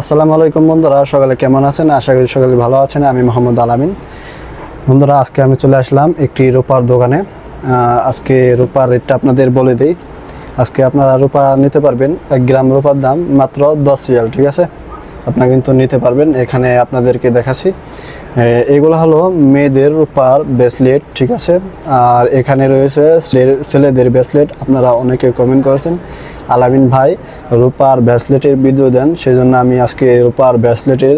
আসসালামু আলাইকুম বন্ধুরা, সকালে কেমন আছেন? আশা করি সকালে ভালো আছেন। আমি মোহাম্মদ আলামিন বন্ধুরা, আজকে আমি চলে আসলাম একটি রূপার দোকানে। আজকে রূপার রেটটা আপনাদের বলে দিই। আজকে আপনারা রূপা নিতে পারবেন এক গ্রাম রূপার দাম মাত্র দশ রিয়াল, ঠিক আছে? আপনারা কিন্তু নিতে পারবেন, এখানে আপনাদেরকে দেখাচ্ছি। এগুলো হলো মেয়েদের রূপার ব্রেসলেট, ঠিক আছে? আর এখানে রয়েছে ছেলেদের ব্রেসলেট, আপনারা অনেকে কমেন্ট করেছেন। আলামিন ভাই রূপার ব্রেসলেটের ভিডিও দেন সেই জন্য আমি আজকে রূপার ব্রেসলেটের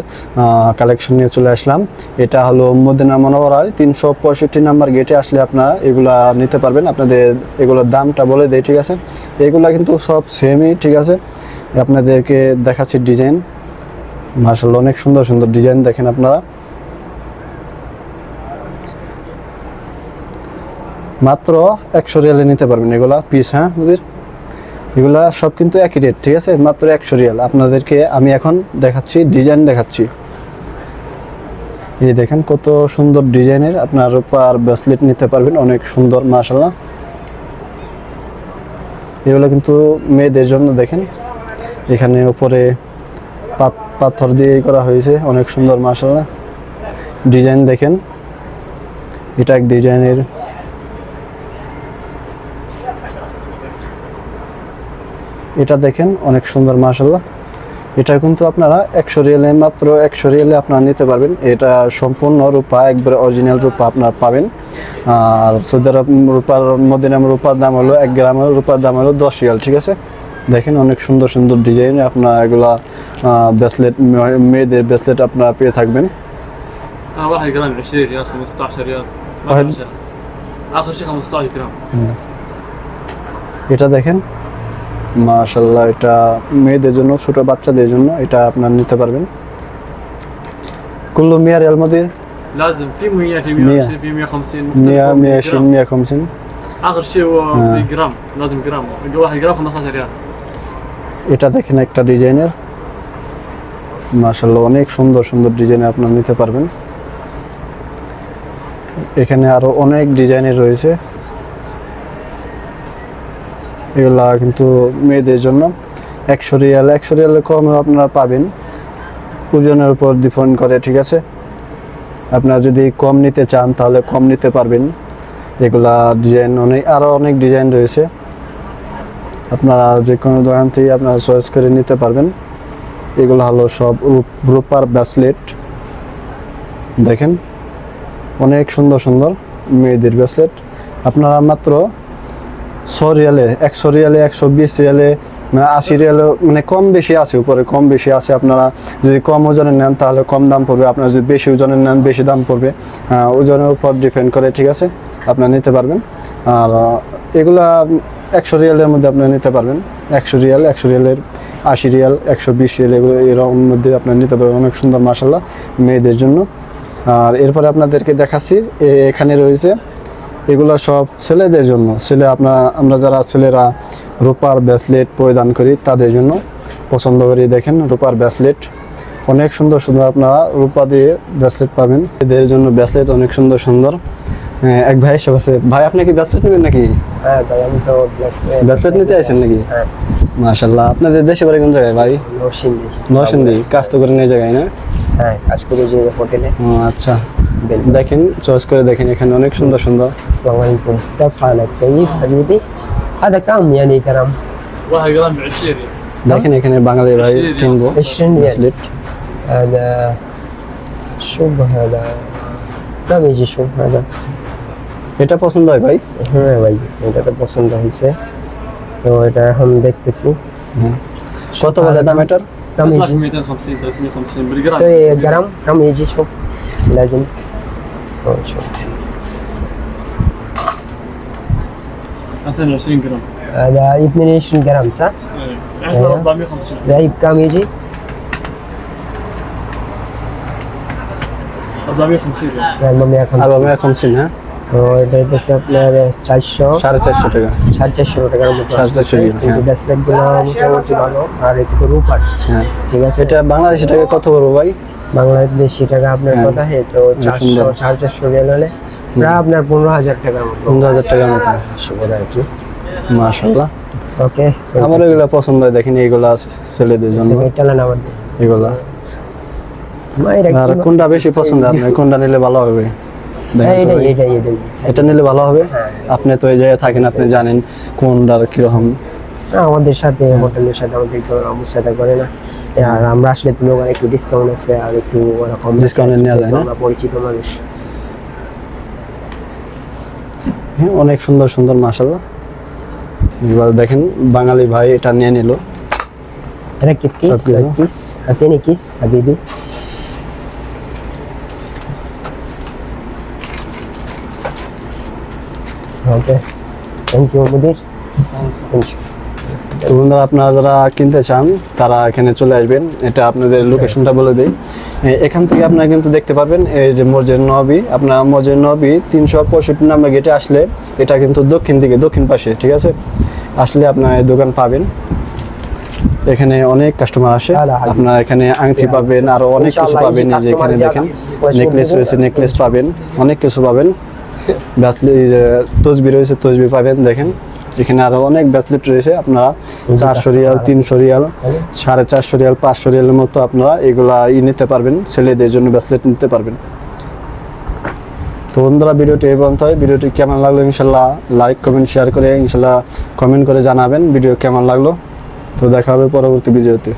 কালেকশন নিয়ে চলে আসলাম। এটা হলো মদিনা মনোহরায়, তিনশো পঁয়ষট্টি নাম্বার গেটে আসলে আপনারা এগুলা নিতে পারবেন। আপনাদের এগুলোর দামটা বলে দেয় ঠিক আছে? এগুলা কিন্তু সব সেমই ঠিক আছে? আপনাদেরকে দেখাচ্ছি ডিজাইন মার্শাল অনেক সুন্দর সুন্দর ডিজাইন দেখেন আপনারা। মাত্র একশো রিয়ালে নিতে পারবেন এগুলা পিস হ্যাঁ বুঝির এগুলা সব কিন্তু একই রেট ঠিক আছে? মাত্র একশো রিয়াল আপনাদেরকে আমি এখন দেখাচ্ছি ডিজাইন দেখাচ্ছি। এই দেখেন কত সুন্দর ডিজাইনের আপনার রূপার ব্রেসলেট নিতে পারবেন, অনেক সুন্দর মাশাল্লাহ এগুলো কিন্তু মেয়েদের জন্য দেখেন। এখানে উপরে পাথর দিয়ে করা হয়েছে, অনেক সুন্দর মাশাল্লাহ ডিজাইন দেখেন। এটা এক ডিজাইনের এটা দেখেন অনেক সুন্দর মাসাল্লাহ এটা কিন্তু আপনারা একশো রিয়েলে মাত্র একশো রিয়েলে আপনারা নিতে পারবেন এটা সম্পূর্ণ রূপা একবারে অরিজিনাল রূপা আপনার পাবেন আর সৌদি আরব রূপার মদিনাম রূপার দাম হলো এক গ্রাম রূপার দাম হলো দশ রিয়াল ঠিক আছে দেখেন অনেক সুন্দর সুন্দর ডিজাইন আপনারা এগুলা ব্রেসলেট মেয়েদের ব্রেসলেট আপনারা পেয়ে থাকবেন এটা দেখেন মাশাল্লাহ এটা মেয়েদের জন্য ছোট বাচ্চাদের জন্য এটা আপনার নিতে পারবেন কুল্লু মিয়া রিয়াল মদির لازم في 100 في مية. 120 في 150 মিয়া مختلف মিয়া جرام. মিয়া কমছেন اخر شيء هو آه. في جرام لازم جرام واحد جرام 15 ريال এটা দেখেন একটা ডিজাইনের মাশাল্লাহ অনেক সুন্দর সুন্দর ডিজাইন আপনারা নিতে পারবেন এখানে আরো অনেক ডিজাইনের রয়েছে এগুলা কিন্তু মেয়েদের জন্য একশো রিয়াল, একশো রিয়ালের কমে আপনারা পাবেন। ওজনের উপর ডিপেন্ড করে, ঠিক আছে? আপনারা যদি কম নিতে চান, তাহলে কম নিতে পারবেন। এগুলা ডিজাইন অনেক আরও অনেক ডিজাইন রয়েছে। আপনারা যে কোনো দোকান থেকে আপনারা চয়েস করে নিতে পারবেন। এগুলো হলো সব রূপ- রূপার ব্রেসলেট দেখেন, অনেক সুন্দর সুন্দর মেয়েদের ব্রেসলেট আপনারা মাত্র ছ রিয়ালে, একশো রিয়ালে, একশো বিশ রিয়ালে মানে আশি রিয়ালে মানে কম বেশি আছে, উপরে কম বেশি আছে। আপনারা যদি কম ওজনের নেন, তাহলে কম দাম পড়বে। আপনারা যদি বেশি ওজনের নেন, বেশি দাম পড়বে। ওজনের উপর ডিপেন্ড করে, ঠিক আছে? আপনারা নিতে পারবেন। আর এগুলা একশো রিয়ালের মধ্যে আপনারা নিতে পারবেন। একশো রিয়াল, একশো রিয়ালের আশি রিয়াল, একশো বিশ রিয়াল, এগুলো এরকম মধ্যে আপনারা নিতে পারবেন। অনেক সুন্দর মাসাল্লাহ মেয়েদের জন্য। আর এরপরে আপনাদেরকে দেখাচ্ছি এখানে রয়েছে এগুলো সব ছেলেদের জন্য। ছেলে আপনার আমরা যারা ছেলেরা রূপার ব্রেসলেট পরিধান করি তাদের জন্য পছন্দ করি। দেখেন রূপার ব্রেসলেট অনেক সুন্দর সুন্দর আপনারা রূপা দিয়ে ব্রেসলেট পাবেন। এদের জন্য ব্রেসলেট অনেক সুন্দর সুন্দর। এক ভাই এসে আছে ভাই আপনি কি ব্রেসলেট নেবেন নাকি? হ্যাঁ ভাই আমি তো ব্রেসলেট নিতে আইছেন নাকি? হ্যাঁ। মাশাল্লাহ আপনাদের দেশে বাড়ি কোন জায়গায় ভাই? নরসিংদী। নরসিংদী। কাজ তো করেন এই জায়গায় না? হ্যাঁ কাজ করে যে হোটেলে। ও, আচ্ছা। দেখেন চয়েস করে দেখেন এখানে অনেক সুন্দর সুন্দর السلام عليكم كيف حالك طيب حبيبي هذا كم يعني كرم واحد جرام 20 ريال দেখেন এখানে বাঙালি ভাই عشرين ريال. কিনবো 20 ريال ব্রেসলেট هذا شوف هذا كم يجي شوف هذا এটা পছন্দ হয় ভাই হ্যাঁ ভাই এটা তো পছন্দ হয়েছে তো এটা এখন দেখতেছি কত বলে দাম এটার كم يطلع يجي في 250 350 بالجرام سوي جرام كم يجي شوف لازم أوه، شوف 22 جرام هذا 22 جرام صح؟ إيه. يعني 450 طيب كم يجي؟ 450 ريال يعني আর 150 বাবা এখন চিন হ্যাঁ তো এটা হচ্ছে আপনার চারশো সাড়ে চারশো টাকা সাড়ে চারশো টাকার মতো সাড়ে চারশো আসতেছে। টাকা, কিন্তু হ্যাঁ। ব্রেসলেট গুলো মোটামুটি ভালো আর এটা তো রূপার হ্যাঁ ঠিক আছে এটা বাংলাদেশি টাকা কত করবো ভাই বাংলাদেশি টাকা আপনার হ্যাঁ। কথা হয় তো চারশো সুন্দর। সাড়ে চারশো রিয়াল হলে প্রায় আপনার পনেরো হাজার টাকার মতো। পনেরো হাজার টাকার মতো। শুভর আর কি। মাশাল্লাহ ওকে আমার এগুলো পছন্দ হয় দেখেন ছেলেদের জন্য। এগুলা। আর কোনটা বেশি পছন্দ আপনার? কোনটা নিলে ভালো হবে? হ্যাঁ, এটা নিলে ভালো হবে? হ্যাঁ। আপনি তো এই জায়গায় থাকেন আপনি জানেন কোনটার কীরকম আমাদের সাথে হোটেলের সাথে আমাদের একটু অবস্থাটা করে না। আর আমরা আসলে তুমি ওখানে একটু ডিসকাউন্ট আছে আর একটু ওরকম এ নেওয়া যায় না? আমরা পরিচিত মানুষ। হ্যাঁ অনেক সুন্দর সুন্দর মাসাল্লাহ এবার দেখেন বাঙালি ভাই এটা নিয়ে নিল। এটা কি কিস। কিস হাতেনি কিস হাবিবি ওকে থ্যাংক ইউ মুদির থ্যাংক ইউ তো বন্ধুরা আপনারা যারা কিনতে চান তারা এখানে চলে আসবেন। এটা আপনাদের লোকেশনটা বলে দিই। এখান থেকে আপনারা কিন্তু দেখতে পাবেন এই যে মসজিদ নবী। আপনার মসজিদ নবী তিনশো পঁয়ষট্টি নাম্বার গেটে আসলে এটা কিন্তু দক্ষিণ দিকে দক্ষিণ পাশে ঠিক আছে? আসলে আপনার দোকান পাবেন। এখানে অনেক কাস্টমার আসে। আপনারা এখানে আংটি পাবেন আরও অনেক কিছু পাবেন এই যে এখানে দেখেন। নেকলেস রয়েছে নেকলেস পাবেন অনেক কিছু পাবেন। ব্যাসলি এই যে তসবি রয়েছে তসবি পাবেন দেখেন। এখানে আরও অনেক ব্যাসলেট রয়েছে আপনারা চারশো রিয়াল তিনশো রিয়াল সাড়ে চারশো রিয়াল পাঁচশো রিয়ালের মতো আপনারা এগুলা ই নিতে পারবেন ছেলেদের জন্য ব্যাসলেট নিতে পারবেন। তো বন্ধুরা ভিডিওটি এই পর্যন্ত হয়। ভিডিওটি কেমন লাগল ইনশাল্লাহ লাইক কমেন্ট শেয়ার করে ইনশাল্লাহ কমেন্ট করে জানাবেন ভিডিও কেমন লাগল। তো দেখা হবে পরবর্তী ভিডিওতে।